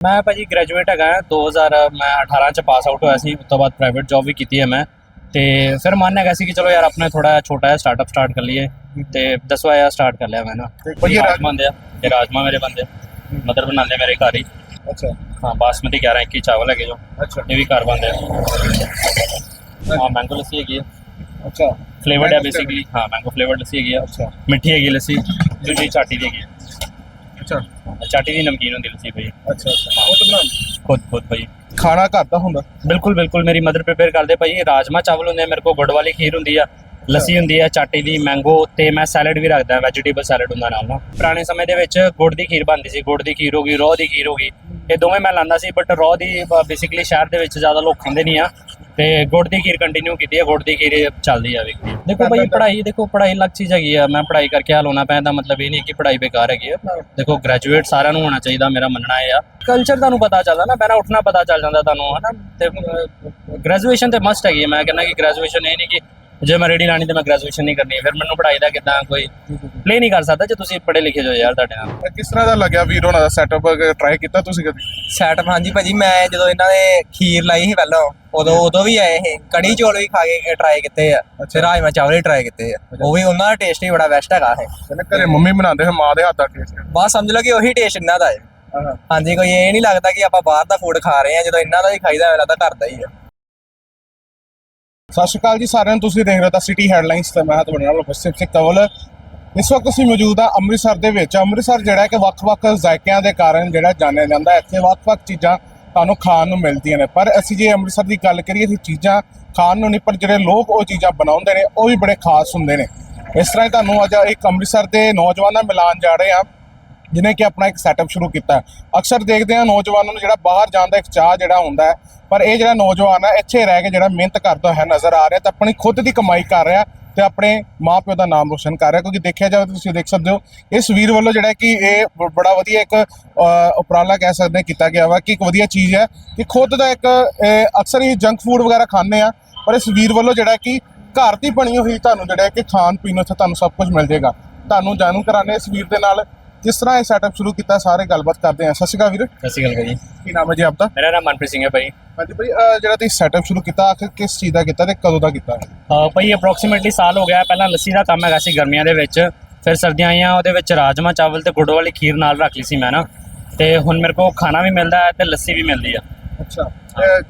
ਮੈਂ ਭਾਜੀ ਗ੍ਰੈਜੂਏਟ ਹੈਗਾ 2000 ਮੈਂ 18 ਚ ਪਾਸ ਆਊਟ ਹੋਇਆ ਸੀ ਉਸ ਤੋਂ ਬਾਅਦ ਪ੍ਰਾਈਵੇਟ ਜੌਬ ਵੀ ਕੀਤੀ ਹੈ ਮੈਂ। ਤੇ ਫਿਰ ਮਨ ਹੈਗਾ ਸੀ ਕਿ ਚਲੋ ਯਾਰ ਆਪਣਾ ਥੋੜਾ ਛੋਟਾ ਜਿਹਾ ਸਟਾਰਟਅਪ ਸਟਾਰਟ ਕਰ ਲਈਏ। ਤੇ ਦਸਵਾਂ ਜਿਹਾ ਸਟਾਰਟ ਕਰ ਲਿਆ ਮੈਂ ਨਾ। ਤੇ ਭਾਜੀ ਰਾਜਮਾ ਦੇ ਆ ਇਹ ਰਾਜਮਾ ਮੇਰੇ ਬੰਦੇ ਮਦਰ ਬਣਾਉਂਦੇ ਮੇਰੇ ਘਰ ਹੀ। ਅੱਛਾ। ਹਾਂ ਬਾਸਮਤੀ 11 21 ਚਾਵਲ ਹੈਗੇ ਜੋ। ਅੱਛਾ। ਇਹ ਵੀ ਘਰ ਬੰਦੇ ਆ। ਹਾਂ ਮੈਂਗੋ ਲੱਸੀ ਹੈਗੀ ਆ। ਅੱਛਾ। ਫਲੇਵਰਡ ਹੈ ਬੇਸਿਕਲੀ ਹਾਂ ਮੈਂਗੋ ਫਲੇਵਰਡ ਲੱਸੀ ਹੈਗੀ ਆ। ਅੱਛਾ। ਮਿੱਠੀ ਹੈਗੀ ਲੱਸੀ ਦੂਜੀ ਚਾਟੀ ਦੀ ਹੈਗੀ ਅੱਛਾ। ਚਾਟੀ ਦੀ ਨਮਕੀਨ ਹੁੰਦੀ ਲੱਸੀ ਭਾਈ। ਅੱਛਾ ਅੱਛਾ। ਉਹ ਤਾਂ ਬਣਾ ਖੁਦ ਖੁਦ ਭਾਈ। ਖਾਣਾ ਘਰ ਦਾ ਹੁੰਦਾ? ਬਿਲਕੁਲ ਬਿਲਕੁਲ। ਮੇਰੀ ਮਦਰ ਪ੍ਰਿਪੇਅਰ ਕਰਦੇ ਭਾਈ। ਰਾਜਮਾ ਚਾਵਲ ਹੁੰਦੇ ਆ ਮੇਰੇ ਕੋਲ ਗੁੜ ਵਾਲੀ ਖੀਰ ਹੁੰਦੀ ਆ ਲੱਸੀ ਹੁੰਦੀ ਆ ਚਾਟੀ ਦੀ ਮੈਂਗੋ ਤੇ ਮੈਂ ਸੈਲਡ ਵੀ ਰੱਖਦਾ ਵੈਜੀਟੇਬਲ ਸੈਲਡ ਹੁੰਦਾ ਨਾਲ ਨਾ ਪੁਰਾਣੇ ਸਮੇਂ ਦੇ ਵਿੱਚ ਗੁੜ ਦੀ ਖੀਰ ਬਣਦੀ ਸੀ। ਗੁੜ ਦੀ ਖੀਰ ਹੋ ਗਈ ਰੋਹ ਦੀ ਖੀਰ ਹੋ ਗਈ। ਇਹ ਦੋਵੇਂ ਮੈਂ ਲਾਂਦਾ ਸੀ ਬਟ ਰੋਹ ਦੀ ਬੇਸਿਕਲੀ ਸ਼ਹਿਰ ਦੇ ਵਿੱਚ ਜ਼ਿਆਦਾ ਲੋਕ ਖਾਂਦੇ ਨਹੀਂ ਆ। ਤੇ ਗੁੜ ਦੀ ਖੀਰ ਕੰਟੀਨਿਊ ਕੀਤੀ ਆ ਗੁੜ ਦੀ ਖੀਰ ਚੱਲਦੀ ਆ। ਦੇਖੋ ਭਾਈ ਪੜ੍ਹਾਈ ਦੇਖੋ ਪੜ੍ਹਾਈ ਅਲੱਗ ਚੀਜ਼ ਹੈਗੀ ਆ। ਮੈਂ ਪੜ੍ਹਾਈ ਕਰਕੇ ਹਾਲ ਹੋਣਾ ਪੈਂਦਾ ਮਤਲਬ ਇਹ ਨਹੀਂ ਕਿ ਪੜ੍ਹਾਈ ਬੇਕਾਰ ਹੈਗੀ ਆ। ਦੇਖੋ ਗ੍ਰੈਜੂਏਟ ਸਾਰਿਆਂ ਨੂੰ ਹੋਣਾ ਚਾਹੀਦਾ ਮੇਰਾ ਮੰਨਣਾ ਇਹ ਆ। ਕਲਚਰ ਤੁਹਾਨੂੰ ਪਤਾ ਚੱਲਦਾ ਨਾ ਪਹਿਲਾਂ ਉੱਠਣਾ ਪਤਾ ਚੱਲ ਜਾਂਦਾ ਤੁਹਾਨੂੰ ਹਨਾ? ਤੇ ਗ੍ਰੈਜੂਏਸ਼ਨ ਤੇ ਮਸਟ ਹੈਗੀ ਹੈ। ਮੈਂ ਕਹਿੰਦਾ ਕਿ ਗ੍ਰੈਜੂਏਸ਼ਨ ਇਹ ਨਹੀਂ ਕਿ ਜੇ ਮੈਂ ਰੈਡੀ ਲਾਣੀ ਤੇ ਮੈਂ ਗ੍ਰੈਜੂਏਸ਼ਨ ਨਹੀਂ ਕਰਨੀ ਫਿਰ ਮੈਨੂੰ ਪੜ੍ਹਾਈ ਦਾ ਕਿਦਾਂ ਕੋਈ ਪਲੇ ਨਹੀਂ ਕਰ ਸਕਦਾ ਜੇ ਤੁਸੀਂ ਪੜ੍ਹੇ ਲਿਖੇ ਜੋ ਯਾਰ ਤੁਹਾਡੇ ਨਾਲ। ਕਿਸ ਤਰ੍ਹਾਂ ਦਾ ਲੱਗਿਆ ਵੀਰ ਹੋਣਾ ਦਾ ਸੈਟਅਪ ਟਰਾਈ ਕੀਤਾ ਤੁਸੀਂ ਕਦੀ? ਸੈਟਅਪ ਹਾਂਜੀ ਭਾਜੀ ਮੈਂ ਜਦੋਂ ਇਹਨਾਂ ਦੇ ਖੀਰ ਲਾਈ ਸੀ ਪਹਿਲਾਂ ਉਦੋਂ ਉਦੋਂ ਵੀ ਆਏ ਇਹ ਕੜੀ ਚੌਲ ਵੀ ਖਾ ਕੇ ਟਰਾਈ ਕੀਤੇ ਆ ਤੇ ਰਾਜਮਾ ਚਾਵਲ ਵੀ ਟਰਾਈ ਕੀਤੇ ਆ। ਉਹ ਵੀ ਉਹਨਾਂ ਦਾ ਟੇਸਟ ਹੀ ਬੜਾ ਬੈਸਟ ਹੈਗਾ ਹੈ ਕਹਿੰਦੇ ਘਰੇ ਮੰਮੀ ਬਣਾਉਂਦੇ ਹੈ ਮਾਂ ਦੇ ਹੱਥ ਦਾ ਟੇਸਟ ਬਸ ਸਮਝ ਲਓ ਕਿ ਉਹੀ ਟੇਸਟ ਇਹਨਾਂ ਦਾ ਹੈ। ਹਾਂਜੀ ਕੋਈ ਇਹ ਨਹੀਂ ਲੱਗਦਾ ਕਿ ਆਪਾਂ ਬਾਹਰ ਦਾ ਫੂਡ ਖਾ ਰਹੇ ਹਾਂ ਜਦੋਂ ਇਹਨਾਂ ਦਾ ਹੀ ਖਾਈਦਾ ਲੱਗਦਾ ਘਰ ਦਾ ਹੀ ਆ। ਸਤਿ ਸ਼੍ਰੀ ਅਕਾਲ ਜੀ, ਸਾਰਿਆਂ ਨੂੰ ਤੁਸੀਂ ਦੇਖ ਰਹੇ ਹੋ ਸਿਟੀ ਹੈਡਲਾਈਨਸ ਤੇ ਮੈਂ ਹਾਂ ਤੁਹਾਡੇ ਨਾਲ ਉਪਸਥਿਤ ਸਿੰਘ ਕਵਲ ਇਸ ਵਕਤ ਅਸੀਂ ਮੌਜੂਦ ਹਾਂ ਅੰਮ੍ਰਿਤਸਰ ਦੇ ਵਿੱਚ। ਅੰਮ੍ਰਿਤਸਰ ਜਿਹੜਾ ਕਿ ਵੱਖ-ਵੱਖ ਜ਼ਾਇਕਿਆਂ ਦੇ ਕਾਰਨ ਜਿਹੜਾ ਜਾਣਿਆ ਜਾਂਦਾ, ਇੱਥੇ ਵੱਖ-ਵੱਖ ਚੀਜ਼ਾਂ ਤੁਹਾਨੂੰ ਖਾਣ ਨੂੰ ਮਿਲਦੀਆਂ ਨੇ। ਪਰ ਅਸੀਂ ਜੇ ਅੰਮ੍ਰਿਤਸਰ ਦੀ ਗੱਲ ਕਰੀਏ ਤਾਂ ਚੀਜ਼ਾਂ ਖਾਣ ਨੂੰ ਨਹੀਂ, ਪਰ ਜਿਹੜੇ ਲੋਕ ਉਹ ਚੀਜ਼ਾਂ ਬਣਾਉਂਦੇ ਨੇ, ਉਹ ਵੀ ਬੜੇ ਖਾਸ ਹੁੰਦੇ ਨੇ। ਇਸ ਤਰ੍ਹਾਂ ਹੀ ਤੁਹਾਨੂੰ ਅੱਜ ਇੱਕ ਅੰਮ੍ਰਿਤਸਰ ਦੇ ਨੌਜਵਾਨਾਂ ਮਿਲਾਨ ਜਾ ਰਹੇ ਹਾਂ। ਜਿਨੇ ਕਿ ਆਪਣਾ ਇੱਕ ਸੈਟਅਪ ਸ਼ੁਰੂ ਕੀਤਾ। ਅਕਸਰ ਦੇਖਦੇ ਹਾਂ ਨੌਜਵਾਨਾਂ ਨੂੰ ਜਿਹੜਾ ਬਾਹਰ ਜਾਣ ਦਾ ਇੱਕ ਚਾਹ ਜਿਹੜਾ ਹੁੰਦਾ ਹੈ, ਪਰ ਇਹ ਜਿਹੜਾ ਨੌਜਵਾਨ ਹੈ, ਇੱਥੇ ਰਹਿ ਕੇ ਜਿਹੜਾ ਮਿਹਨਤ ਕਰਦਾ ਹੈ ਨਜ਼ਰ ਆ ਰਿਹਾ ਤੇ ਆਪਣੀ ਖੁਦ ਦੀ ਕਮਾਈ ਕਰ ਰਿਹਾ ਤੇ ਆਪਣੇ ਮਾਪਿਓ ਦਾ ਨਾਮ ਰੋਸ਼ਨ ਕਰ ਰਿਹਾ, ਕਿਉਂਕਿ ਦੇਖਿਆ ਜਾਵੇ ਤਾਂ ਤੁਸੀਂ ਦੇਖ ਸਕਦੇ ਹੋ, ਇਸ ਵੀਰ ਵੱਲੋਂ ਜਿਹੜਾ ਕਿ ਇਹ ਬ- ਬੜਾ ਵਧੀਆ ਇੱਕ ਉਪਰਾਲਾ ਕਹਿ ਸਕਦੇ ਹਾਂ ਕੀਤਾ ਗਿਆ ਵਾ ਕਿ ਇੱਕ ਵਧੀਆ ਚੀਜ਼ ਹੈ ਕਿ ਖੁਦ ਦਾ ਇੱਕ ਅਕਸਰ ਹੀ ਜੰਕ ਫੂਡ ਵਗੈਰਾ ਖਾਂਦੇ ਆ ਪਰ ਇਸ ਵੀਰ ਵੱਲੋਂ ਜਿਹੜਾ ਕਿ ਘਰ ਦੀ ਬਣੀ ਹੋਈ ਤੁਹਾਨੂੰ ਜਿਹੜਾ ਕਿ ਖਾਣ ਪੀਣ ਨੂੰ ਇੱਥੇ ਤੁਹਾਨੂੰ ਸਭ ਕੁਝ ਮਿਲ ਜਾਏਗਾ। ਤੁਹਾਨੂੰ ਜਾਣੂ ਕਰਾਣੇ ਇਸ ਵੀਰ ਦੇ ਨਾਲ। ਕਿਸ ਤਰ੍ਹਾਂ ਇਹ ਸੈਟਅਪ ਸ਼ੁਰੂ ਕੀਤਾ ਸਾਰੇ ਗੱਲਬਾਤ ਕਰਦੇ ਹਾਂ। ਸਤਿ ਸ਼੍ਰੀ ਅਕਾਲ ਵੀਰ। ਸਤਿ ਸ਼੍ਰੀ ਅਕਾਲ ਕੀ ਨਾਮ ਹੈ ਜੀ ਆਪਦਾ? ਮੇਰਾ ਨਾਮ ਮਨਪ੍ਰੀਤ ਸਿੰਘ ਹੈ ਭਾਈ। ਹਾਂਜੀ ਭਾਈ ਅਹ ਜਿਹੜਾ ਤੁਸੀਂ ਸੈਟਅਪ ਸ਼ੁਰੂ ਕੀਤਾ ਆਖਿਰ ਕਿਸ ਚੀਜ਼ ਦਾ ਕੀਤਾ ਤੇ ਕਦੋਂ ਦਾ ਕੀਤਾ? ਅਹ ਭਾਈ ਅਪਰੋਕਸੀਮੇਟਲੀ ਸਾਲ ਹੋ ਗਿਆ। ਪਹਿਲਾਂ ਲੱਸੀ ਦਾ ਕੰਮ ਹੈਗਾ ਸੀ ਗਰਮੀਆਂ ਦੇ ਵਿੱਚ। ਫਿਰ ਸਰਦੀਆਂ ਆਈਆਂ ਉਹਦੇ ਵਿੱਚ ਰਾਜਮਾ ਚਾਵਲ ਤੇ ਗੁੜ ਵਾਲੀ ਖੀਰ ਨਾਲ ਰੱਖ ਲਈ ਸੀ ਮੈਂ ਨਾ। ਤੇ ਹੁਣ ਮੇਰੇ ਕੋਲ ਖਾਣਾ ਵੀ ਮਿਲਦਾ ਹੈ ਤੇ ਲੱਸੀ ਵੀ ਮਿਲਦੀ ਆ। ਅੱਛਾ।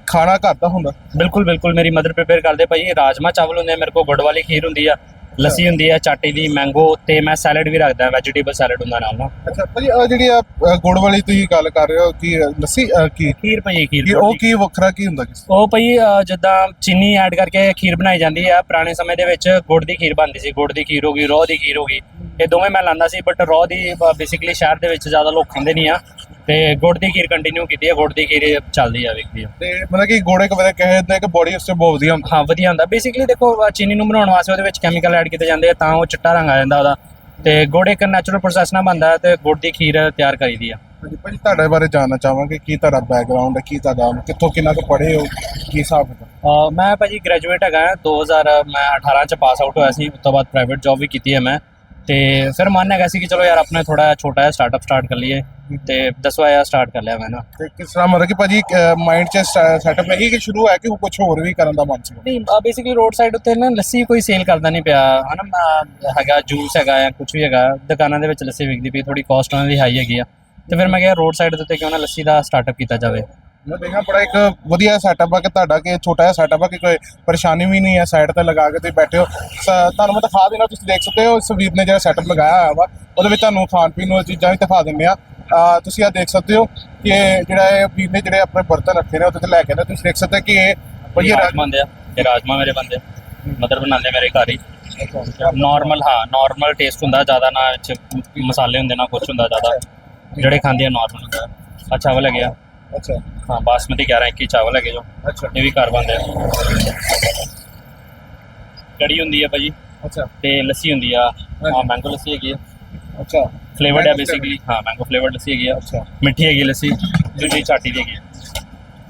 ਖਾਣਾ ਘਰ ਦਾ ਹੁੰਦਾ? ਬਿਲਕੁਲ ਬਿਲਕੁਲ। ਮੇਰੀ ਮਦਰ ਪ੍ਰਿਪੇਅਰ ਕਰਦੇ ਭਾਈ। ਰਾਜਮਾ ਚਾਵਲ ਹੁੰਦੇ ਆ ਮੇਰੇ ਕੋਲ ਗੁੜ ਵਾਲੀ ਖੀਰ ਹੁੰਦੀ ਆ। ਲੱਸੀ ਹੁੰਦੀ ਆ ਚਾਟੀ ਦੀ ਮੈਂਗੋ ਤੇ ਮੈਂ ਸੈਲਡ ਵੀ ਰੱਖਦਾ ਵੈਜੀਟੇਬਲ ਸੈਲਡ ਹੁੰਦਾ ਨਾਲ ਨਾ ਅੱਛਾ ਭਾਈ ਅਹ ਜਿਹੜੀ ਆ ਗੁੜ ਵਾਲੀ ਤੁਸੀਂ ਗੱਲ ਕਰ ਰਹੇ ਹੋ ਕਿ ਲੱਸੀ ਕੀ? ਖੀਰ ਭਾਈ ਖੀਰ ਕੀ ਉਹ ਕੀ ਵੱਖਰਾ ਕੀ ਹੁੰਦਾ ਕਿਸ ਉਹ ਭਾਈ ਅਹ, ਜਿੱਦਾਂ ਚੀਨੀ ਐਡ ਕਰਕੇ ਖੀਰ ਬਣਾਈ ਜਾਂਦੀ ਆ ਪੁਰਾਣੇ ਸਮੇਂ ਦੇ ਵਿੱਚ ਗੁੜ ਦੀ ਖੀਰ ਬਣਦੀ ਸੀ ਗੁੜ ਦੀ ਖੀਰ ਹੋ ਗਈ ਰੋਹ ਦੀ ਖੀਰ ਹੋ ਗਈ। ਇਹ ਦੋਵੇਂ ਮੈਂ ਲਾਂਦਾ ਸੀ ਬਟ ਰੋਹ ਦੀ ਬੇਸਿਕਲੀ ਸ਼ਹਿਰ ਦੇ ਵਿੱਚ ਜ਼ਿਆਦਾ ਲੋਕ ਖਾਂਦੇ ਨਹੀਂ ਆ। ਤੇ ਗੁੜ ਦੀ ਖੀਰ ਕੰਟੀਨਿਊ ਕੀਤੀ ਆ ਗੁੜ ਦੀ ਖੀਰ ਚੱਲਦੀ ਆ ਵਿਕਦੀ ਆ। ਤੇ ਮਤਲਬ ਕਿ ਗੋੜੇ ਕਦੇ ਕਹਿੰਦੇ ਕਿ ਬੋਡੀ ਉਸਤੇ ਬਹੁਤ ਵਧੀਆ ਹੁੰਦਾ। ਹਾਂ ਵਧੀਆ ਹੁੰਦਾ। ਬੇਸਿਕਲੀ ਦੇਖੋ ਅਹ, ਚੀਨੀ ਨੂੰ ਬਣਾਉਣ ਵਾਸਤੇ ਉਹਦੇ ਵਿੱਚ ਕੈਮੀਕਲ ਐਡ ਕੀਤੇ ਜਾਂਦੇ ਆ ਤਾਂ ਉਹ ਚਿੱਟਾ ਰੰਗ ਆ ਜਾਂਦਾ ਉਹਦਾ। ਤੇ ਗੁੜ ਇੱਕ ਨੈਚੁਰਲ ਪ੍ਰੋਸੈਸ ਨਾਲ ਬਣਦਾ ਹੈ ਤੇ ਗੁੜ ਦੀ ਖੀਰ ਤਿਆਰ ਕਰੀਦੀ ਆ। ਹਾਂਜੀ ਭਾਈ ਤੁਹਾਡੇ ਬਾਰੇ ਜਾਣਨਾ ਚਾਹਾਂਗੇ ਕੀ ਤੁਹਾਡਾ ਬੈਕਗ੍ਰਾਉਂਡ ਹੈ ਕੀ ਤੁਹਾਡਾ ਕਿੱਥੋਂ ਕਿੰਨਾ ਕੁ ਪੜ੍ਹੇ ਹੋ ਕੀ ਹਿਸਾਬ ਹੈ ਅਹ ਮੈਂ ਭਾਜੀ ਗ੍ਰੈਜੂਏਟ ਹੈਗਾ 2000 ਮੈਂ 18 ਚ ਪਾਸ ਆਊਟ ਹੋਇਆ ਸੀ ਉਸ ਤੋਂ ਬਾਅਦ ਪ੍ਰਾਈਵੇਟ ਜੌਬ ਵੀ ਕੀਤੀ ਹੈ ਮੈਂ। ਤੇ ਫਿਰ ਮਨ ਹੈਗਾ ਸੀ ਕਿ ਚਲੋ ਯਾਰ ਆਪਣਾ ਥੋੜਾ ਛੋਟਾ ਜਿਹਾ ਸਟਾਰਟਅਪ ਸਟਾਰਟ ਕਰ ਲਈਏ ਤੇ ਦਸਵਾਂ ਜਿਹਾ ਸਟਾਰਟ ਕਰ ਲਿਆ ਮੈਂ ਨਾ। ਤੇ ਕਿਸ ਤਰ੍ਹਾਂ ਮਤਲਬ ਕਿ ਭਾਜੀ ਮਾਈਂਡ 'ਚ ਸੈਟਅਪ ਹੈ ਕਿ ਸ਼ੁਰੂ ਹੈ ਕਿ ਕੁਝ ਹੋਰ ਵੀ ਕਰਨ ਦਾ ਮਨ ਸੀ ਨਹੀਂ ਬੇਸਿਕਲੀ ਰੋਡ ਸਾਈਡ ਉੱਤੇ ਨਾ ਲੱਸੀ ਕੋਈ ਸੇਲ ਕਰਦਾ ਨਹੀਂ ਪਿਆ। ਹਨਾ ਹੈਗਾ ਜੂਸ ਹੈਗਾ ਜਾਂ ਕੁਝ ਵੀ ਹੈਗਾ ਦੁਕਾਨਾਂ ਦੇ ਵਿੱਚ ਲੱਸੀ ਵਿਕਦੀ ਪਈ ਥੋੜੀ ਕਾਸਟ ਉਹਨਾਂ ਦੀ ਹਾਈ ਹੈਗੀ ਆ। ਤੇ ਫਿਰ ਮੈਂ ਕਿਹਾ ਰੋਡ ਸਾਈਡ ਦੇ ਉੱਤੇ ਕਿਉਂ ਨਾ ਲੱਸੀ ਦਾ ਸਟਾਰਟਅਪ ਕੀਤਾ ਜਾਵੇ। ਮੈਂ ਦੇਖਿਆ ਬੜਾ ਇੱਕ ਵਧੀਆ ਸੈਟਅਪ ਆ ਕਿ ਤੁਹਾਡਾ ਕਿ ਛੋਟਾ ਜਿਹਾ ਸੈਟਅਪ ਆ ਕਿ ਕੋਈ ਪਰੇਸ਼ਾਨੀ ਵੀ ਨਹੀਂ ਹੈ ਸਾਈਡ ਤੇ ਲਗਾ ਕੇ ਤੁਸੀਂ ਬੈਠੇ ਹੋ। ਤੁਹਾਨੂੰ ਮੈਂ ਦਿਖਾ ਦੇਣਾ ਤੁਸੀਂ ਦੇਖ ਸਕਦੇ ਹੋ ਇਸ ਵੀਰ ਨੇ ਜਿਹੜਾ ਸੈਟਅਪ ਲਗਾਇਆ ਹੋਇਆ ਵਾ ਉਹਦੇ ਵਿੱਚ ਤੁਹਾਨੂੰ ਖਾਣ ਪੀਣ ਨੂੰ ਚੀਜ਼ਾਂ ਵੀ ਦਿਖਾ ਦਿੰਦੇ ਆ। ਤੁਸੀਂ ਆ ਦੇਖ ਸਕਦੇ ਹੋ ਕਿ ਜਿਹੜਾ ਇਹ ਵੀਰ ਨੇ ਜਿਹੜੇ ਆਪਣੇ ਬਰਤਨ ਰੱਖੇ ਨੇ ਉਹਦੇ ਤੇ ਲੈ ਕੇ ਨਾ ਤੁਸੀਂ ਦੇਖ ਸਕਦੇ ਕਿ ਇਹ ਵਧੀਆ ਰਾਜਮਾ ਦੇ ਆ ਇਹ ਰਾਜਮਾ ਮੇਰੇ ਬੰਦੇ। ਮਦਰ ਬਣਾਉਂਦੇ ਮੇਰੇ ਘਰ ਹੀ। ਨਾਰਮਲ ਹਾਂ ਨਾਰਮਲ ਟੇਸਟ ਹੁੰਦਾ ਜ਼ਿਆਦਾ ਨਾ ਮਸਾਲੇ ਹੁੰਦੇ ਨਾ ਕੁਝ ਹੁੰਦਾ ਜ਼ਿਆਦਾ। ਜਿਹੜੇ ਖਾਂਦੇ ਆ ਨਾਰਮਲ ਹੁੰਦਾ। ਆ ਚਾਵਲ ਹੈਗੇ ਆ। ਅੱਛਾ। ਹਾਂ ਬਾਸਮਤੀ 11 21 ਚਾਵਲ ਹੈਗੇ ਜੋ। ਅੱਛਾ। ਇਹ ਵੀ ਘਰ ਬੰਦੇ ਆ। ਕੜੀ ਹੁੰਦੀ ਆ ਭਾਜੀ। ਅੱਛਾ। ਤੇ ਲੱਸੀ ਹੁੰਦੀ ਆ। ਹਾਂ ਮੈਂਗੋ ਲੱਸੀ ਹੈਗੀ ਆ। ਅੱਛਾ। ਫਲੇਵਰਡ ਹੈ ਬੇਸਿਕਲੀ ਹਾਂ ਮੈਂਗੋ ਫਲੇਵਰਡ ਲੱਸੀ ਹੈਗੀ ਆ। ਅੱਛਾ। ਮਿੱਠੀ ਹੈਗੀ ਲੱਸੀ ਦੂਜੀ ਚਾਟੀ ਦੀ ਹੈਗੀ ਆ।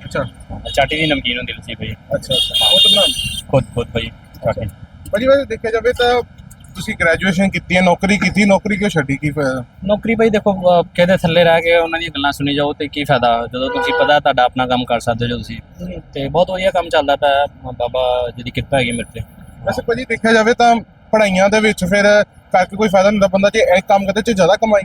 ਅੱਛਾ। ਚਾਟੀ ਦੀ ਨਮਕੀਨ ਹੁੰਦੀ ਲੱਸੀ ਭਾਈ ਅੱਛਾ ਅੱਛਾ। ਉਹ ਤਾਂ ਬਣਾ ਖੁਦ ਖੁਦ ਭਾਈ ਚਾਟੀ। ਭਾਜੀ ਵੈਸੇ ਦੇਖਿਆ ਜਾਵੇ ਤਾਂ ਤੁਸੀਂ ਗ੍ਰੈਜੂਏਸ਼ਨ ਕੀਤੀ ਹੈ ਨੌਕਰੀ ਕੀਤੀ ਨੌਕਰੀ ਕਿਉਂ ਛੱਡੀ? ਕੀ ਫਾਇਦਾ? ਨੌਕਰੀ ਭਾਈ ਦੇਖੋ ਕਿਹਦੇ ਥੱਲੇ ਰਹਿ ਕੇ ਉਹਨਾਂ ਦੀਆਂ ਗੱਲਾਂ ਸੁਣੀ ਜਾਓ ਤੇ ਕੀ ਫਾਇਦਾ? ਜਦੋਂ ਤੁਸੀਂ ਪਤਾ ਤੁਹਾਡਾ ਆਪਣਾ ਕੰਮ ਕਰ ਸਕਦੇ ਹੋ ਜੋ ਤੁਸੀਂ ਤੇ ਬਹੁਤ ਵਧੀਆ ਕੰਮ ਚੱਲਦਾ ਪਿਆ। ਬਾਬਾ ਜੀ ਦੀ ਕਿਰਪਾ ਹੈਗੀ ਮੇਰੇ ਤੇ। ਵੈਸੇ ਭਾਜੀ ਦੇਖਿਆ ਜਾਵੇ ਤਾਂ ਪੜ੍ਹਾਈਆਂ ਦੇ ਵਿੱਚ ਫਿਰ ਕਰਕੇ ਕੋਈ ਫਾਇਦਾ ਨਹੀਂ ਹੁੰਦਾ ਬੰਦਾ ਜੇ ਇਹ ਕੰਮ ਕਰਦੇ ਚ ਜ਼ਿਆਦਾ ਕਮਾਈ।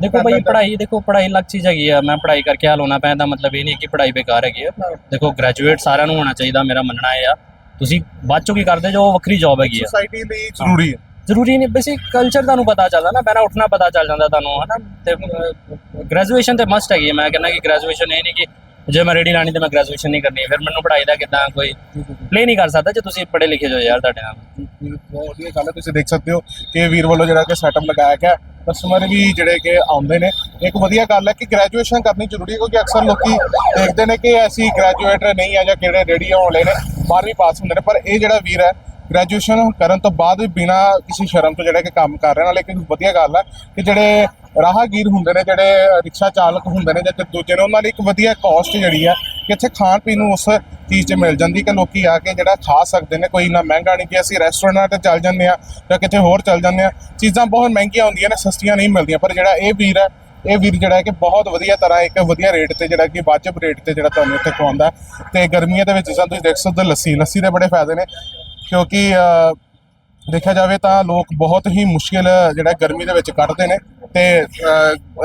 ਦੇਖੋ ਭਾਈ ਪੜ੍ਹਾਈ ਦੇਖੋ ਪੜ੍ਹਾਈ ਅਲੱਗ ਚੀਜ਼ ਹੈਗੀ ਆ। ਮੈਂ ਪੜ੍ਹਾਈ ਕਰਕੇ ਹਾਲ ਹੋਣਾ ਪੈਂਦਾ ਮਤਲਬ ਇਹ ਨਹੀਂ ਕਿ ਪੜ੍ਹਾਈ ਬੇਕਾਰ ਹੈਗੀ ਆ। ਦੇਖੋ ਗ੍ਰੈਜੂਏਟ ਸਾਰਿਆਂ ਨੂੰ ਹੋਣਾ ਚਾਹੀਦਾ ਮੇਰਾ ਮੰਨਣਾ ਇਹ ਆ। ਤੁਸੀਂ ਬਾਅਦ ਚੋਂ ਕੀ ਕਰਦੇ ਜੋ ਉਹ ਵੱਖਰੀ ਜੌਬ ਹੈਗੀ ਆ। ਸੋਸਾਇਟੀ ਲਈ ਜ਼ਰੂਰੀ ਹੈ। ਜ਼ਰੂਰੀ ਨਹੀਂ ਬੇਸਿਕ ਕਲਚਰ ਤੁਹਾਨੂੰ ਪਤਾ ਚੱਲਦਾ ਨਾ ਪਹਿਲਾਂ ਉੱਠਣਾ ਪਤਾ ਚੱਲ ਜਾਂਦਾ ਤੁਹਾਨੂੰ ਹਨਾ? ਤੇ ਗ੍ਰੈਜੂਏਸ਼ਨ ਤੇ ਮਸਟ ਹੈਗੀ। ਮੈਂ ਕਹਿੰਦਾ ਕਿ ਗ੍ਰੈਜੂਏਸ਼ਨ ਇਹ ਨਹੀਂ ਕਿ ਜੇ ਮੈਂ ਰੈਡੀ ਲਾਣੀ ਤੇ ਮੈਂ ਗ੍ਰੈਜੂਏਸ਼ਨ ਨਹੀਂ ਕਰਨੀ, ਫਿਰ ਮੈਨੂੰ ਪੜ੍ਹਾਈ ਦਾ ਕਿਦਾਂ ਕੋਈ ਪਲੇ ਨਹੀਂ ਕਰ ਸਕਦਾ ਜੇ ਤੁਸੀਂ ਪੜ੍ਹੇ ਲਿਖੇ ਜੋ ਯਾਰ ਤੁਹਾਡੇ ਨਾਲ। ਬਹੁਤ ਵਧੀਆ ਗੱਲ ਹੈ ਤੁਸੀਂ ਦੇਖ ਸਕਦੇ ਹੋ ਕਿ ਵੀਰ ਵੱਲੋਂ ਜਿਹੜਾ ਕਿ ਸੈਟਅਪ ਲਗਾਇਆ ਗਿਆ ਕਸਟਮਰ ਵੀ ਜਿਹੜੇ ਕਿ ਆਉਂਦੇ ਨੇ। ਇੱਕ ਵਧੀਆ ਗੱਲ ਹੈ ਕਿ ਗ੍ਰੈਜੂਏਸ਼ਨ ਕਰਨੀ ਜ਼ਰੂਰੀ ਹੈ ਕਿਉਂਕਿ ਅਕਸਰ ਲੋਕੀ ਦੇਖਦੇ ਨੇ ਕਿ ਅਸੀਂ ਗ੍ਰੈਜੂਏਟ ਨਹੀਂ ਆ ਜਾਂ ਕਿਹੜੇ ਰੈਡੀ ਆਉਣ ਵਾਲੇ ਨੇ 12ਵੀਂ ਪਾਸ ਹੁੰਦੇ ਨੇ। ਪਰ ਇਹ ਜਿਹੜਾ ਵੀਰ ਹੈ ਗ੍ਰੈਜੂਏਸ਼ਨ ਕਰਨ ਤੋਂ ਬਾਅਦ ਵੀ ਬਿਨਾ ਕਿਸੇ ਸ਼ਰਮ ਤੋਂ ਜਿਹੜਾ ਕਿ ਕੰਮ ਕਰ ਰਹੇ ਨਾਲ ਇੱਕ ਵਧੀਆ ਗੱਲ ਹੈ ਕਿ ਜਿਹੜੇ ਰਾਹਗੀਰ ਹੁੰਦੇ ਨੇ, ਜਿਹੜੇ ਰਿਕਸ਼ਾ ਚਾਲਕ ਹੁੰਦੇ ਨੇ ਜਾਂ ਦੂਜੇ ਨੇ, ਉਹਨਾਂ ਲਈ ਇੱਕ ਵਧੀਆ ਕਾਸਟ ਜਿਹੜੀ ਹੈ ਕਿ ਇੱਥੇ ਖਾਣ ਪੀਣ ਨੂੰ ਉਸ ਚੀਜ਼ 'ਚ ਮਿਲ ਜਾਂਦੀ ਕਿ ਲੋਕੀ ਆ ਕੇ ਜਿਹੜਾ ਖਾ ਸਕਦੇ ਨੇ, ਕੋਈ ਇੰਨਾ ਮਹਿੰਗਾ ਨਹੀਂ ਕਿ ਅਸੀਂ ਰੈਸਟੋਰੈਂਟਾਂ ਤੇ ਚੱਲ ਜਾਂਦੇ ਆ ਜਾਂ ਕਿਤੇ ਹੋਰ ਚੱਲ ਜਾਂਦੇ ਆ ਚੀਜ਼ਾਂ ਬਹੁਤ ਮਹਿੰਗੀਆਂ ਹੁੰਦੀਆਂ ਨੇ, ਸਸਤੀਆਂ ਨਹੀਂ ਮਿਲਦੀਆਂ, ਪਰ ਜਿਹੜਾ ਇਹ ਵੀਰ ਹੈ, ਇਹ ਵੀਰ ਜਿਹੜਾ ਹੈ ਕਿ ਬਹੁਤ ਵਧੀਆ ਤਰ੍ਹਾਂ ਇੱਕ ਵਧੀਆ ਰੇਟ ਤੇ ਜਿਹੜਾ ਕਿ ਵਾਜਬ ਰੇਟ ਤੇ ਜਿਹੜਾ ਤੁਹਾਨੂੰ ਇੱਥੇ ਖਵਾਉਂਦਾ ਹੈ। ਤੇ ਗਰਮੀਆਂ ਦੇ ਵਿੱਚ ਜਿਵੇਂ ਤੁਸੀਂ ਦੇਖ ਸਕਦੇ ਹੋ, ਲੱਸੀ ਲੱਸੀ ਦੇ ਬੜੇ ਫਾਇਦੇ ਨੇ ਕਿਉਂਕਿ ਦੇਖਿਆ ਜਾਵੇ ਤਾਂ ਲੋਕ ਬਹੁਤ ਹੀ ਮੁਸ਼ਕਿਲ ਜਿਹੜਾ ਗਰਮੀ ਦੇ ਵਿੱਚ ਕੱਢਦੇ ਨੇ ਤੇ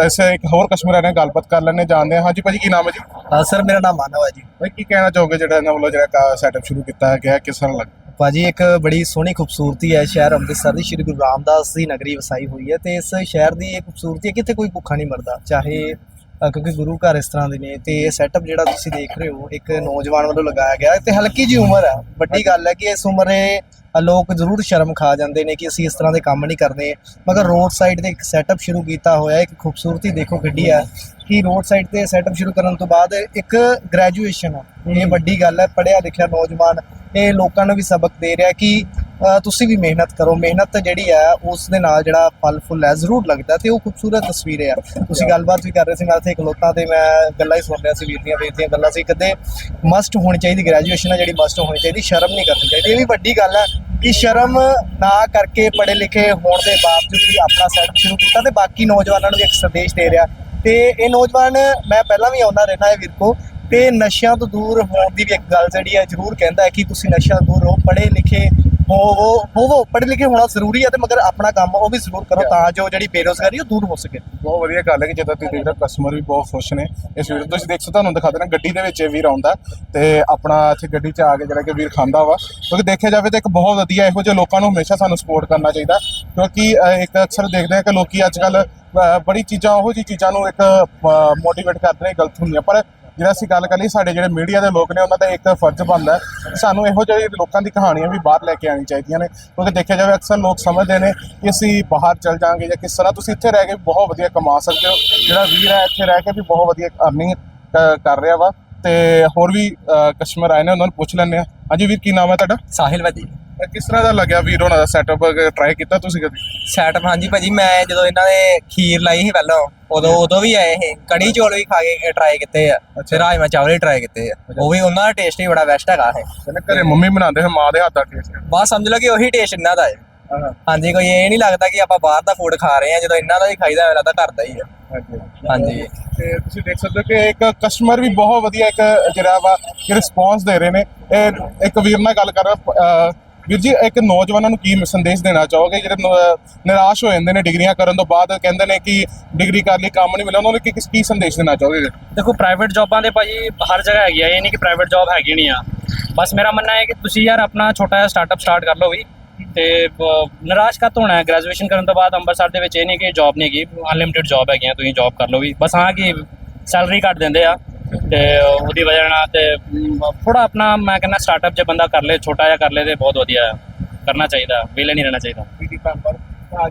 ਐਸੇ ਇੱਕ ਹੋਰ ਕਸਟਮਰ ਨਾਲ ਗੱਲਬਾਤ ਕਰ ਲੈਣੇ ਜਾਣਦੇ ਹਾਂ। ਹਾਂਜੀ ਭਾਜੀ ਕੀ ਨਾਮ ਹੈ ਜੀ? ਹਾਂ ਸਰ ਮੇਰਾ ਨਾਮ ਮਾਨਵ ਹੈ ਜੀ। ਭਾਈ ਕੀ ਕਹਿਣਾ ਚਾਹੋਗੇ ਜਿਹੜਾ ਇਹਨਾਂ ਵੱਲੋਂ ਜਿਹੜਾ ਸੈਟਅਪ ਸ਼ੁਰੂ ਕੀਤਾ ਗਿਆ ਕਿਸ ਤਰ੍ਹਾਂ ਲੱਗ ਭਾਜੀ ਇੱਕ ਬੜੀ ਸੋਹਣੀ ਖੂਬਸੂਰਤੀ ਹੈ ਸ਼ਹਿਰ ਅੰਮ੍ਰਿਤਸਰ ਦੀ ਸ਼੍ਰੀ ਗੁਰੂ ਰਾਮਦਾਸ ਦੀ ਨਗਰੀ ਵਸਾਈ ਹੋਈ ਹੈ ਤੇ ਇਸ ਸ਼ਹਿਰ ਦੀ ਇਹ ਖੂਬਸੂਰਤੀ ਹੈ ਕਿ ਇੱਥੇ ਕੋਈ ਭੁੱਖਾ ਨਹੀਂ ਮਰਦਾ ਚਾਹੇ ਕਿਉਂਕਿ ਗੁਰੂ ਘਰ ਇਸ ਤਰ੍ਹਾਂ ਦੇ ਨੇ ਤੇ ਇਹ ਸੈਟਅਪ ਜਿਹੜਾ ਤੁਸੀਂ ਦੇਖ ਰਹੇ ਹੋ ਇੱਕ ਨੌਜਵਾਨ ਵੱਲੋਂ ਲਗਾਇਆ ਗਿਆ। ਤੇ ਹਲਕੀ ਜੀ ਉਮਰ ਹੈ ਵੱਡੀ ਗੱਲ ਹੈ ਕਿ ਇਸ ਉਮਰੇ ਲੋਕ ਜ਼ਰੂਰ ਸ਼ਰਮ ਖਾ ਜਾਂਦੇ ਨੇ ਕਿ ਅਸੀਂ ਇਸ ਤਰ੍ਹਾਂ ਦੇ ਕੰਮ ਨਹੀਂ ਕਰਦੇ। ਮਗਰ ਰੋਡ ਸਾਈਡ ਤੇ ਇੱਕ ਸੈਟਅਪ ਸ਼ੁਰੂ ਕੀਤਾ ਹੋਇਆ ਇੱਕ ਖੂਬਸੂਰਤੀ ਦੇਖੋ ਕਿੱਡੀ ਹੈ ਕਿ ਰੋਡ ਸਾਈਡ ਤੇ ਸੈਟਅਪ ਸ਼ੁਰੂ ਕਰਨ ਤੋਂ ਬਾਅਦ ਇੱਕ ਗ੍ਰੈਜੂਏਸ਼ਨ ਇਹ ਵੱਡੀ ਗੱਲ ਹੈ ਪੜ੍ਹਿਆ ਲਿਖਿਆ ਨੌਜਵਾਨ ਇਹ ਲੋਕਾਂ ਨੂੰ ਵੀ ਸਬਕ ਦੇ ਰਿਹਾ ਕਿ ਤੁਸੀਂ ਵੀ ਮਿਹਨਤ ਕਰੋ। ਮਿਹਨਤ ਜਿਹੜੀ ਹੈ ਉਸ ਦੇ ਨਾਲ ਜਿਹੜਾ ਫਲ ਫੁੱਲ ਹੈ ਜ਼ਰੂਰ ਲੱਗਦਾ ਤੇ ਉਹ ਖੂਬਸੂਰਤ ਤਸਵੀਰ ਹੈ। ਤੁਸੀਂ ਗੱਲਬਾਤ ਵੀ ਕਰ ਰਹੇ ਸੀ ਨਾਲ ਤੇ ਇਕਲੌਤਾ ਤੇ ਮੈਂ ਗੱਲਾਂ ਹੀ ਸੁਣ ਰਿਹਾ ਸੀ ਵੀਰ ਦੀਆਂ ਵੀਰ ਦੀਆਂ ਗੱਲਾਂ ਸੀ। ਕਦੇ ਮਸਟ ਹੋਣੀ ਚਾਹੀਦੀ ਗ੍ਰੈਜੂਏਸ਼ਨ ਹੈ ਜਿਹੜੀ ਮਸਟ ਹੋਣੀ ਚਾਹੀਦੀ ਸ਼ਰਮ ਨਹੀਂ ਕਰਨੀ ਚਾਹੀਦੀ। ਇਹ ਵੀ ਵੱਡੀ ਗੱਲ ਹੈ ਕਿ ਸ਼ਰਮ ਨਾ ਕਰਕੇ ਪੜ੍ਹੇ ਲਿਖੇ ਹੋਣ ਦੇ ਬਾਵਜੂਦ ਵੀ ਆਪਣਾ ਸੈਟਅਪ ਸ਼ੁਰੂ ਕੀਤਾ ਤੇ ਬਾਕੀ ਨੌਜਵਾਨਾਂ ਨੂੰ ਵੀ ਇੱਕ ਸੰਦੇਸ਼ ਦੇ ਰਿਹਾ। ਤੇ ਇਹ ਨੌਜਵਾਨ ਮੈਂ ਪਹਿਲਾਂ ਵੀ ਆਉਂਦਾ ਰਹਿਣਾ ਹੈ ਵੀਰ ਕੋ ਤੇ ਨਸ਼ਿਆਂ ਤੋਂ ਦੂਰ ਹੋਣ ਦੀ ਵੀ ਇੱਕ ਗੱਲ ਜਿਹੜੀ ਹੈ ਜ਼ਰੂਰ ਕਹਿੰਦਾ ਹੈ ਕਿ ਤੁਸੀਂ ਨਸ਼ਿਆਂ ਤੋਂ ਦੂਰ ਰਹੋ ਪੜ੍ਹੇ ਲਿਖੇ ਹੋਵੋ ਪੜ੍ਹੇ ਲਿਖੇ ਹੋਣਾ ਜ਼ਰੂਰੀ ਹੈ ਤੇ ਮਗਰ ਆਪਣਾ ਕੰਮ ਉਹ ਵੀ ਜ਼ਰੂਰ ਕਰੋ ਤਾਂ ਜੋ ਜਿਹੜੀ ਬੇਰੋਜ਼ਗਾਰੀ ਉਹ ਦੂਰ ਹੋ ਸਕੇ। ਬਹੁਤ ਵਧੀਆ ਗੱਲ ਹੈ ਕਿ ਜਦੋਂ ਤੁਸੀਂ ਦੇਖਦੇ ਕਸਟਮਰ ਵੀ ਬਹੁਤ ਖੁਸ਼ ਨੇ। ਇਸ ਵੀਡੀਓ ਤੁਸੀਂ ਦੇਖ ਸਕਦੇ ਤੁਹਾਨੂੰ ਦਿਖਾ ਦੇਣਾ ਗੱਡੀ ਦੇ ਵਿੱਚ ਇਹ ਵੀਰ ਆਉਂਦਾ ਤੇ ਆਪਣਾ ਇੱਥੇ ਗੱਡੀ 'ਚ ਆ ਕੇ ਜਿਹੜਾ ਕਿ ਵੀਰ ਖਾਂਦਾ ਵਾ। ਕਿਉਂਕਿ ਦੇਖਿਆ ਜਾਵੇ ਤਾਂ ਇੱਕ ਬਹੁਤ ਵਧੀਆ ਇਹੋ ਜਿਹੇ ਲੋਕਾਂ ਨੂੰ ਹਮੇਸ਼ਾ ਸਾਨੂੰ ਸਪੋਰਟ ਕਰਨਾ ਚਾਹੀਦਾ। ਕਿਉਂਕਿ ਅਹ, ਇੱਕ ਅਕਸਰ ਦੇਖਦੇ ਹਾਂ ਕਿ ਲੋਕੀ ਅੱਜ ਕੱਲ ਬੜੀ ਚੀਜ਼ਾਂ ਉਹੋ ਜਿਹੀ ਚੀਜ਼ਾਂ ਨੂੰ ਇੱਕ ਮੋਟੀਵੇਟ ਕਰਦੇ ਨੇ ਗਲਤ ਹੁੰਦੀਆਂ। ਪਰ ਜਿਹੜਾ ਅਸੀਂ ਗੱਲ ਕਰ ਕਰੀ ਸਾਡੇ ਜਿਹੜੇ ਮੀਡੀਆ ਦੇ ਲੋਕ ਨੇ, ਉਹਨਾਂ ਦਾ ਇੱਕ ਫਰਜ਼ ਬਣਦਾ ਕਿ ਸਾਨੂੰ ਇਹੋ ਜਿਹੇ ਲੋਕਾਂ ਦੀ ਕਹਾਣੀਆਂ ਵੀ ਬਾਹਰ ਲੈ ਕੇ ਆਉਣੀ ਚਾਹੀਦੀਆਂ ਨੇ, ਕਿਉਂਕਿ ਦੇਖਿਆ ਜਾਵੇ ਅਕਸਰ ਲੋਕ ਸਮਝਦੇ ਨੇ ਕਿ ਅਸੀਂ ਬਾਹਰ ਚਲ ਜਾਾਂਗੇ ਜਾਂ ਕਿਸ ਤਰ੍ਹਾਂ ਤੁਸੀਂ ਇੱਥੇ ਰਹਿ ਕੇ ਵੀ ਬਹੁਤ ਵਧੀਆ ਕਮਾ ਸਕਦੇ ਹੋ। ਜਿਹੜਾ ਵੀਰ ਹੈ ਇੱਥੇ ਰਹਿ ਕੇ ਵੀ ਬਹੁਤ ਵਧੀਆ ਅਰਨਿੰਗ ਕਰ ਰਿਹਾ ਵਾ। ਤੇ ਹੋਰ ਵੀ ਕਸਟਮਰ ਆਏ ਨੇ, ਉਹਨਾਂ ਨੂੰ ਪੁੱਛ ਲੈਂਦੇ ਆ ਹਾਂਜੀ ਵੀਰ, ਕੀ ਨਾਮ ਹੈ ਤੁਹਾਡਾ? ਸਾਹਿਲ ਭਾਜੀ ਕਿਸ ਤਰ੍ਹਾਂ ਦਾ ਲੱਗਿਆ ਵੀਰ ਉਹਨਾਂ ਦਾ ਸੈਟਅਪ ਟਰਾਈ ਕੀਤਾ ਤੁਸੀਂ ਕਦੀ? ਸੈਟਅਪ ਹਾਂਜੀ ਭਾਜੀ ਮੈਂ ਜਦੋਂ ਇਹਨਾਂ ਦੇ ਖੀਰ ਲਾਈ ਸੀ ਪਹਿਲਾਂ ਉਦੋਂ ਉਦੋਂ ਵੀ ਆਏ ਇਹ। ਕੜੀ ਚੌਲ ਵੀ ਖਾ ਕੇ ਟਰਾਈ ਕੀਤੇ ਆ। ਤੇ ਰਾਜਮਾ ਚਾਵਲ ਵੀ ਟਰਾਈ ਕੀਤੇ ਆ। ਉਹ ਵੀ ਉਹਨਾਂ ਦਾ ਟੇਸਟ ਹੀ ਬੜਾ ਬੈਸਟ ਹੈਗਾ ਇਹ। ਕਹਿੰਦੇ ਘਰੇ ਮੰਮੀ ਬਣਾਉਂਦੇ ਹੈ ਮਾਂ ਦੇ ਹੱਥ ਦਾ ਟੇਸਟ ਬਸ ਸਮਝ ਲਓ ਕਿ ਉਹੀ ਟੇਸਟ ਇਹਨਾਂ ਦਾ ਹੈ। ਹਾਂਜੀ ਕੋਈ ਇਹ ਨਹੀਂ ਲੱਗਦਾ ਕਿ ਆਪਾਂ ਬਾਹਰ ਦਾ ਫੂਡ ਖਾ ਰਹੇ ਹਾਂ ਜਦੋਂ ਇਹਨਾਂ ਦਾ ਹੀ ਖਾਈਦਾ ਹੋਇਆ ਲੱਗਦਾ ਘਰ ਦਾ ਹੀ ਆ। ਹਾਂਜੀ। ਤੇ ਤੁਸੀਂ ਦੇਖ ਸਕਦੇ ਹੋ ਕਿ ਇੱਕ ਕਸਟਮਰ ਵੀ ਬਹੁਤ ਵਧੀਆ ਇੱਕ ਜਿਹੜਾ ਵਾ ਰਿਸਪੌਂਸ ਦੇ ਰਹੇ ਨੇ। ਇਹ ਇੱਕ ਵੀਰ ਨਾਲ ਗੱਲ ਕਰ ਰਿਹਾ ਵੀਰ ਜੀ, ਇੱਕ ਨੌਜਵਾਨਾਂ ਨੂੰ ਕੀ ਸੰਦੇਸ਼ ਦੇਣਾ ਚਾਹੋਗੇ? ਜਿਹੜੇ ਨਿਰਾਸ਼ ਹੋ ਜਾਂਦੇ ਨੇ ਡਿਗਰੀਆਂ ਕਰਨ ਤੋਂ ਬਾਅਦ, ਕਹਿੰਦੇ ਨੇ ਕਿ ਡਿਗਰੀ ਕਰ ਲਈ ਕੰਮ ਨਹੀਂ ਮਿਲਿਆ, ਉਹਨਾਂ ਨੂੰ ਕੀ ਕੀ ਸੰਦੇਸ਼ ਦੇਣਾ ਚਾਹੋਗੇ ਦੇਖੋ ਪ੍ਰਾਈਵੇਟ ਜੌਬਾਂ ਦੇ ਭਾਜੀ ਹਰ ਜਗ੍ਹਾ ਹੈਗੀ ਆ, ਇਹ ਨਹੀਂ ਕਿ ਪ੍ਰਾਈਵੇਟ ਜੌਬ ਹੈਗੀ ਨਹੀਂ ਆ। ਬਸ ਮੇਰਾ ਮੰਨਣਾ ਹੈ ਕਿ ਤੁਸੀਂ ਯਾਰ ਆਪਣਾ ਛੋਟਾ ਜਿਹਾ ਸਟਾਰਟਅਪ ਸਟਾਰਟ ਕਰ ਲਓ ਵੀ ਤੇ ਨਿਰਾਸ਼ ਕਾ ਹੋਣਾ ਹੈ? ਗ੍ਰੈਜੂਏਸ਼ਨ ਕਰਨ ਤੋਂ ਬਾਅਦ ਅੰਮ੍ਰਿਤਸਰ ਦੇ ਵਿੱਚ ਇਹ ਨਹੀਂ ਕਿ ਜੌਬ ਨਹੀਂ ਹੈਗੀ ਅਨਲਿਮਿਟਿਡ ਜੌਬ ਹੈਗੀਆਂ, ਤੁਸੀਂ ਜੌਬ ਕਰ ਲਓ ਵੀ। ਬਸ ਹਾਂ ਕਿ ਸੈਲਰੀ ਘੱਟ ਦਿੰਦੇ ਆ। ਤੇ ਉਹਦੀ ਵਜ੍ਹਾ ਨਾਲ ਤੇ ਥੋੜਾ ਆਪਣਾ ਮੈਂ ਕਹਿੰਦਾ ਸਟਾਰਟਅਪ ਜੇ ਬੰਦਾ ਕਰ ਲੇ, ਛੋਟਾ ਜਿਹਾ ਕਰ ਲੇ ਤੇ ਬਹੁਤ ਵਧੀਆ ਕਰਨਾ ਚਾਹੀਦਾ, ਵਿਹਲੇ ਨਹੀਂ ਰਹਿਣਾ ਚਾਹੀਦਾ। ਪੀਟੀ ਮੈਂਬਰ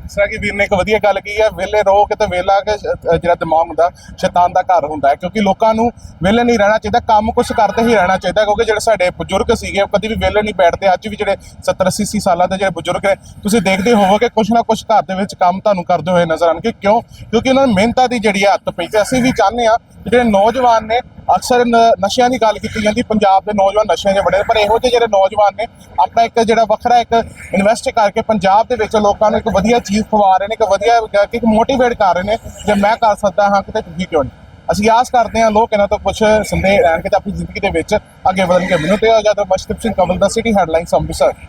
ਜਿਸ ਤਰ੍ਹਾਂ ਕਿ ਵੀਰ ਨੇ ਇੱਕ ਵਧੀਆ ਗੱਲ ਕੀ ਹੈ ਵਿਹਲੇ ਰਹੋ ਕਿਤੇ ਵਿਹਲਾ ਕੇ ਜਿਹੜਾ ਦਿਮਾਗ ਹੁੰਦਾ, ਸ਼ੈਤਾਨ ਦਾ ਘਰ ਹੁੰਦਾ ਕਿਉਂਕਿ ਲੋਕਾਂ ਨੂੰ ਵਿਹਲੇ ਨਹੀਂ ਰਹਿਣਾ ਚਾਹੀਦਾ, ਕੰਮ ਕੁਝ ਕਰਦੇ ਹੀ ਰਹਿਣਾ ਚਾਹੀਦਾ, ਕਿਉਂਕਿ ਜਿਹੜੇ ਸਾਡੇ ਬਜ਼ੁਰਗ ਸੀਗੇ, ਉਹ ਕਦੀ ਵੀ ਵਿਹਲੇ ਨਹੀਂ ਬੈਠਦੇ, ਅੱਜ ਵੀ ਜਿਹੜੇ 70 80 ਸਾਲਾਂ ਦੇ ਜਿਹੜੇ ਬਜ਼ੁਰਗ ਨੇ, ਤੁਸੀਂ ਦੇਖਦੇ ਹੋਵੋਗੇ ਕੁਝ ਨਾ ਕੁਝ ਘਰ ਦੇ ਵਿੱਚ ਕੰਮ ਤੁਹਾਨੂੰ ਕਰਦੇ ਹੋਏ ਨਜ਼ਰ ਆਉਣਗੇ। ਕਿਉਂ? ਕਿਉਂਕਿ ਉਹਨਾਂ ਨੂੰ ਮਿਹਨਤਾਂ ਦੀ ਜਿਹੜੀ ਹੱਤ ਪਈ ਤੇ ਅਸੀਂ ਵੀ ਚਾਹੁੰਦੇ ਆ ਜਿਹੜੇ ਨੌਜਵਾਨ ਨੇ ਅਕਸਰ ਨਸ਼ਿਆਂ ਦੀ ਗੱਲ ਕੀਤੀ ਜਾਂਦੀ ਪੰਜਾਬ ਦੇ ਨੌਜਵਾਨ ਨਸ਼ਿਆਂ 'ਚ ਬੜੇ ਨੇ, ਪਰ ਇਹੋ ਜਿਹੇ ਜਿਹੜੇ ਨੌਜਵਾਨ ਨੇ ਆਪਣਾ ਇੱਕ ਜਿਹੜਾ ਵੱਖਰਾ ਇੱਕ ਇਨਵੈਸਟ ਕਰਕੇ ਪੰਜਾਬ ਦੇ ਵਿੱਚ ਲੋਕਾਂ ਨੂੰ ਇੱਕ ਵਧੀਆ ਚੀਜ਼ ਖਵਾ ਰਹੇ ਨੇ ਇੱਕ ਵਧੀਆ ਇੱਕ ਮੋਟੀਵੇਟ ਕਰ ਰਹੇ ਨੇ ਜੇ ਮੈਂ ਕਰ ਸਕਦਾ ਹਾਂ ਕਿਤੇ ਤੁਸੀਂ ਕਿਉਂ ਨਹੀਂ? ਅਸੀਂ ਆਸ ਕਰਦੇ ਹਾਂ ਲੋਕ ਇਹਨਾਂ ਤੋਂ ਕੁਝ ਸੰਦੇਹ ਲੈਣਗੇ ਤੇ ਆਪਣੀ ਜ਼ਿੰਦਗੀ ਦੇ ਵਿੱਚ ਅੱਗੇ ਵਧਣਗੇ। ਮੈਨੂੰ ਤੇ ਆਜ਼ਾਦ ਮਸ਼ਤਬ ਸਿੰਘ ਕਮਲ ਦਾ ਸਿਟੀ ਹੈਡਲਾਈਨ ਅੰਮ੍ਰਿਤਸਰ।